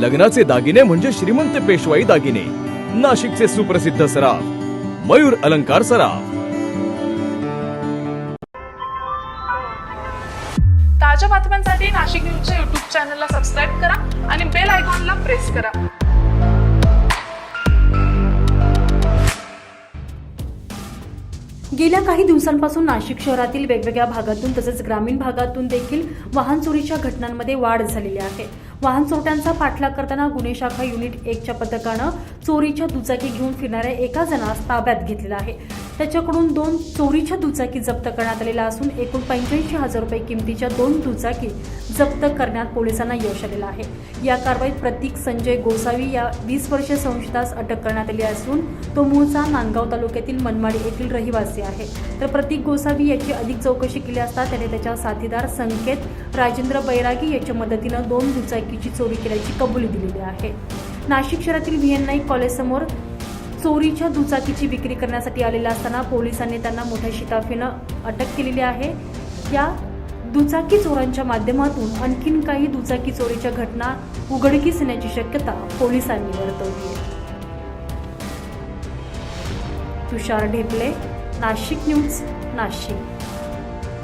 लग्नाचे दागिने म्हणजे श्रीमंत पेशवाई दागिने. नाशिकचे सुप्रसिद्ध सराफ. मयूर अलंकार सराफ. ताज्या बातम्यांसाठी नाशिक न्यूजच्या युट्यूब चॅनलला सबस्क्राईब करा आणि बेल आयकॉनला प्रेस करा. गेल्या काही दिवसांपासून नाशिक शहरातील वेगवेगळ्या भागातून तसेच ग्रामीण भागातून देखील वाहन चोरीच्या घटनांमध्ये वाढ झालेली आहे. वाहन चोरट्यांचा पाठलाग करताना गुन्हे शाखा युनिट एकच्या पथकानं चोरीच्या दुचाकी घेऊन फिरणाऱ्या एका जणास ताब्यात घेतलेला आहे. त्याच्याकडून दोन चोरीच्या दुचाकी जप्त करण्यात आलेल्या असून एकूण पंच्याऐंशी हजार रुपये किमतीच्या दोन दुचाकी जप्त करण्यात पोलिसांना यश आलेलं आहे. या कारवाईत प्रतीक संजय गोसावी या वीस वर्षीय संशयितास अटक करण्यात आली असून तो मूळचा नांदगाव तालुक्यातील मनमाडी येथील रहिवासी आहे. तर प्रतीक गोसावी याची अधिक चौकशी केली असता त्याने त्याच्या साथीदार संकेत राजेंद्र बैरागी याच्या मदतीनं दोन दुचाकीची चोरी केल्याची कबुली दिलेली आहे. नाशिक शहरातील व्ही एन नाईक कॉलेजसमोर चोरीच्या दुचाकीची विक्री करण्यासाठी आलेला असताना पोलिसांनी त्यांना मोठ्या शिताफीनं अटक केलेली आहे. या दुचाकी चोरांच्या माध्यमातून आणखीन काही दुचाकी चोरीच्या घटना उघडकीस येण्याची शक्यता पोलिसांनी वर्तवली आहे. तुषार ढेपले नाशिक न्यूज नाशिक.